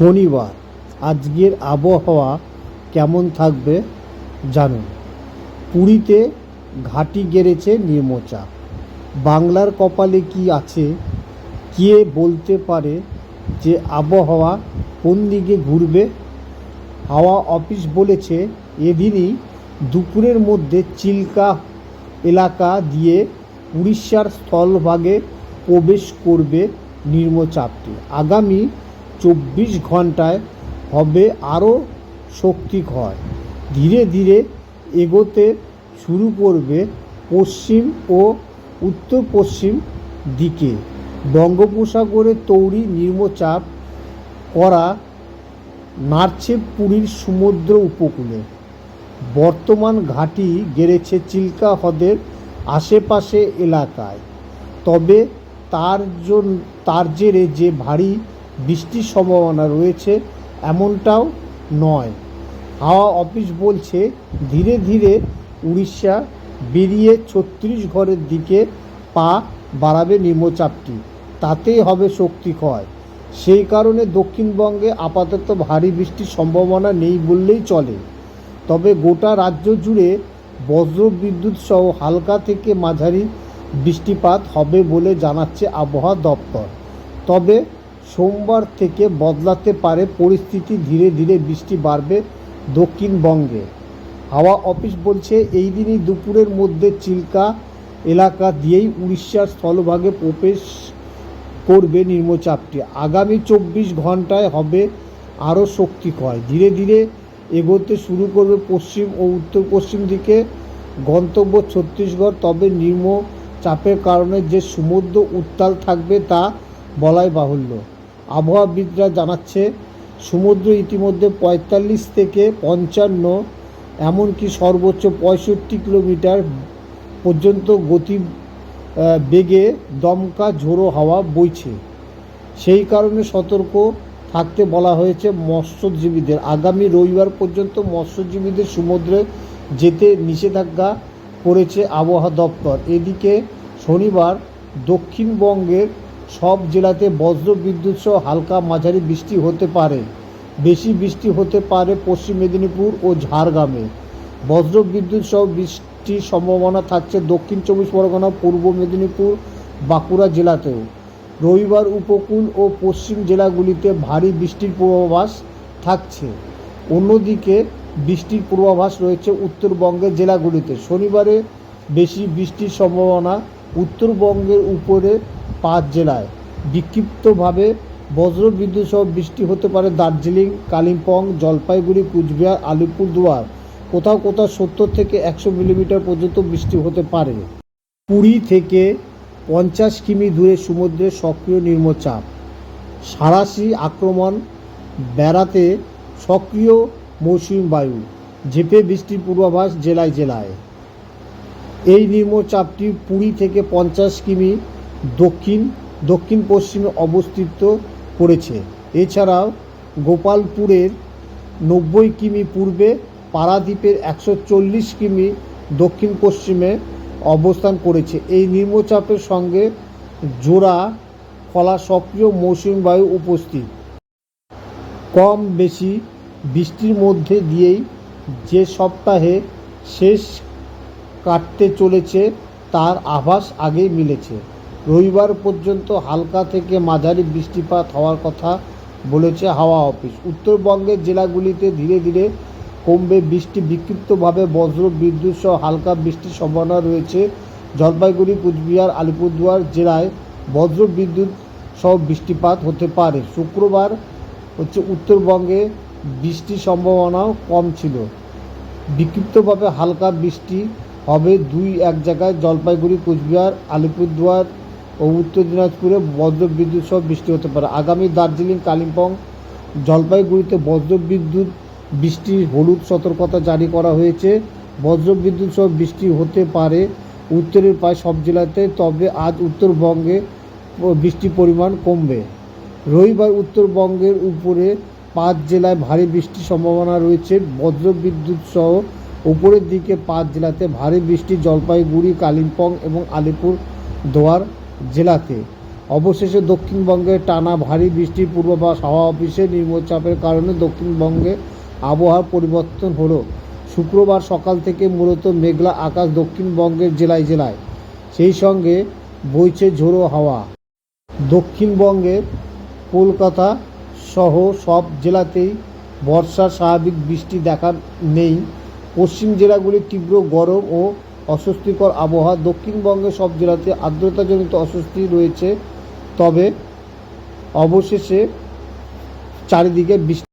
শনিবার আজকের আবহাওয়া কেমন থাকবে জানুন। পুরীতে ঘাঁটি গেড়েছে নির্মচাপ বাংলার কপালে কি আছে, কে বলতে পারে যে আবহাওয়া কোন দিকে ঘুরবে? হাওয়া অফিস বলেছে এদিনই দুপুরের মধ্যে চিল্কা এলাকা দিয়ে উড়িষ্যার স্থলভাগে প্রবেশ করবে নিম্নচাপটি আগামী চব্বিশ ঘন্টায় হবে আরও শক্তিক্ষয়। ধীরে ধীরে এগোতে শুরু করবে পশ্চিম ও উত্তর পশ্চিম দিকে। বঙ্গোপসাগরে তৈরি নিম্নচাপ করা নাড়ছে পুরীর সমুদ্র উপকূলে। বর্তমান ঘাঁটি গেড়েছে চিল্কা হ্রদের আশেপাশে এলাকায়। তবে তার জন্য তার জেরে যে ভারী বৃষ্টির সম্ভাবনা রয়েছে এমনটাও নয়। হাওয়া অফিস বলছে ধীরে ধীরে উড়িষ্যা বেরিয়ে ছত্তিশগড়ের দিকে পা বাড়াবে নিম্নচাপটি। তাতেই হবে শক্তি ক্ষয়। সেই কারণে দক্ষিণবঙ্গে আপাতত ভারী বৃষ্টির সম্ভাবনা নেই বললেই চলে। তবে গোটা রাজ্য জুড়ে বজ্র বিদ্যুৎ সহ হালকা থেকে মাঝারি বৃষ্টিপাত হবে বলে জানাচ্ছে আবহাওয়া দপ্তর। তবে সোমবার থেকে বদলাতে পারে পরিস্থিতি। ধীরে ধীরে বৃষ্টি বাড়বে দক্ষিণবঙ্গে। হাওয়া অফিস বলছে, এই দিনই দুপুরের মধ্যে চিল্কা এলাকা দিয়েই উড়িষ্যার স্থলভাগে প্রবেশ করবে নিম্নচাপটি। আগামী চব্বিশ ঘন্টায় হবে আরও শক্তিক্ষয়। ধীরে ধীরে এগোতে শুরু করবে পশ্চিম ও উত্তর পশ্চিম দিকে গন্তব্য ছত্তিশগড়। তবে নিম্ন চাপের কারণে যে সমুদ্র উত্তাল থাকবে তা বলাই বাহুল্য। আবহাওয়াবিদরা জানাচ্ছে, সমুদ্র ইতিমধ্যে পঁয়তাল্লিশ থেকে পঞ্চান্ন, এমনকি সর্বোচ্চ পঁয়ষট্টি কিলোমিটার পর্যন্ত গতি বেগে দমকা ঝোড়ো হাওয়া বইছে। সেই কারণে সতর্ক থাকতে বলা হয়েছে মৎস্যজীবীদের। আগামী রবিবার পর্যন্ত মৎস্যজীবীদের সমুদ্রে যেতে নিষেধাজ্ঞা করেছে আবহাওয়া দপ্তর। এদিকে শনিবার দক্ষিণবঙ্গের সব জেলাতে বজ্র বিদ্যুৎ সহ হালকা মাঝারি বৃষ্টি হতে পারে। বেশি বৃষ্টি হতে পারে পশ্চিম মেদিনীপুর ও ঝাড়গ্রামে। বজ্র বিদ্যুৎ সহ বৃষ্টির সম্ভাবনা থাকছে দক্ষিণ চব্বিশ পরগনা, পূর্ব মেদিনীপুর, বাঁকুড়া জেলাতেও। রবিবার উপকূল ও পশ্চিম জেলাগুলিতে ভারী বৃষ্টির পূর্বাভাস থাকছে। অন্যদিকে বৃষ্টির পূর্বাভাস রয়েছে উত্তরবঙ্গের জেলাগুলিতে। শনিবারে বেশি বৃষ্টির সম্ভাবনা উত্তরবঙ্গের উপরে পাঁচ জেলায়। বিক্ষিপ্তভাবে বজ্রবিদ্যুৎ সহ বৃষ্টি হতে পারে দার্জিলিং, কালিম্পং, জলপাইগুড়ি, কুচবিহার, আলিপুরদুয়ার। কোথাও কোথাও সত্তর থেকে একশো মিলিমিটার পর্যন্ত বৃষ্টি হতে পারে। পুরী থেকে পঞ্চাশ কিমি দূরে সমুদ্রে সক্রিয় নিম্নচাপ। সারাশি আক্রমণ বেড়াতে সক্রিয় মৌসুমী বায়ু। ঝেপে বৃষ্টির পূর্বাভাস জেলায় জেলায়। এই নিম্নচাপটি পুরী থেকে পঞ্চাশ কিমি দক্ষিণ দক্ষিণ পশ্চিমে অবস্থিত করেছে। এছাড়াও গোপালপুরের নব্বই কিমি পূর্বে পারাদ্বীপের একশো চল্লিশ কিমি দক্ষিণ পশ্চিমে অবস্থান করেছে। এই নিম্নচাপের সঙ্গে জোড়া ফলা সক্রিয় মৌসুমী বায়ু উপস্থিত। কম বেশি বৃষ্টির মধ্যে দিয়েই যে সপ্তাহে শেষ কাটতে চলেছে, তার আভাস আগেই মিলেছে। রবিবার পর্যন্ত হালকা থেকে মাঝারি বৃষ্টিপাত হওয়ার কথা বলেছে হাওয়া অফিস। উত্তরবঙ্গের জেলাগুলিতে ধীরে ধীরে কমবে বৃষ্টি। বিক্ষিপ্তভাবে বজ্র, বিদ্যুৎ সহ হালকা বৃষ্টির সম্ভাবনা রয়েছে। জলপাইগুড়ি, কুচবিহার, আলিপুরদুয়ার জেলায় বজ্র, বিদ্যুৎ সহ বৃষ্টিপাত হতে পারে। শুক্রবার হচ্ছে উত্তরবঙ্গে বৃষ্টির সম্ভাবনাও কম ছিল। বিক্ষিপ্তভাবে হালকা বৃষ্টি হবে দুই এক জায়গায়। জলপাইগুড়ি, কুচবিহার, আলিপুরদুয়ার ও উত্তর দিনাজপুরে বজ্র বিদ্যুৎ সহ বৃষ্টি হতে পারে। আগামী দার্জিলিং, কালিম্পং জলপাইগুড়িতে বজ্র বিদ্যুৎ বৃষ্টির হলুদ সতর্কতা জারি করা হয়েছে। বজ্র বিদ্যুৎ সহ বৃষ্টি হতে পারে উত্তরের প্রায় সব জেলাতে, তবে আজ উত্তরবঙ্গে বৃষ্টির পরিমাণ কমবে। রবিবার উত্তরবঙ্গের উপরে পাঁচ জেলায় ভারী বৃষ্টির সম্ভাবনা রয়েছে। বজ্র বিদ্যুৎ সহ উপরের দিকে পাঁচ জেলাতে ভারী বৃষ্টি জলপাইগুড়ি, কালিম্পং এবং আলিপুর দোয়ার জেলাতে। অবশেষে দক্ষিণবঙ্গে টানা ভারী বৃষ্টির পূর্বাভাস হাওয়া অফিসে নিম্নচাপের কারণে দক্ষিণবঙ্গে আবহাওয়ার পরিবর্তন হলো। শুক্রবার সকাল থেকে মূলত মেঘলা আকাশ দক্ষিণবঙ্গের জেলায় জেলায়। সেই সঙ্গে বইছে ঝোড়ো হাওয়া। দক্ষিণবঙ্গের কলকাতা সহ সব জেলাতেই বর্ষার স্বাভাবিক বৃষ্টি দেখা নেই। পশ্চিম জেলাগুলির তীব্র গরম ও অস্বস্তিকর আবহাওয়া দক্ষিণবঙ্গের সব জেলাতে আর্দ্রতাজনিত অস্বস্তি রয়েছে। তবে অবশেষে চারিদিকে বৃষ্টি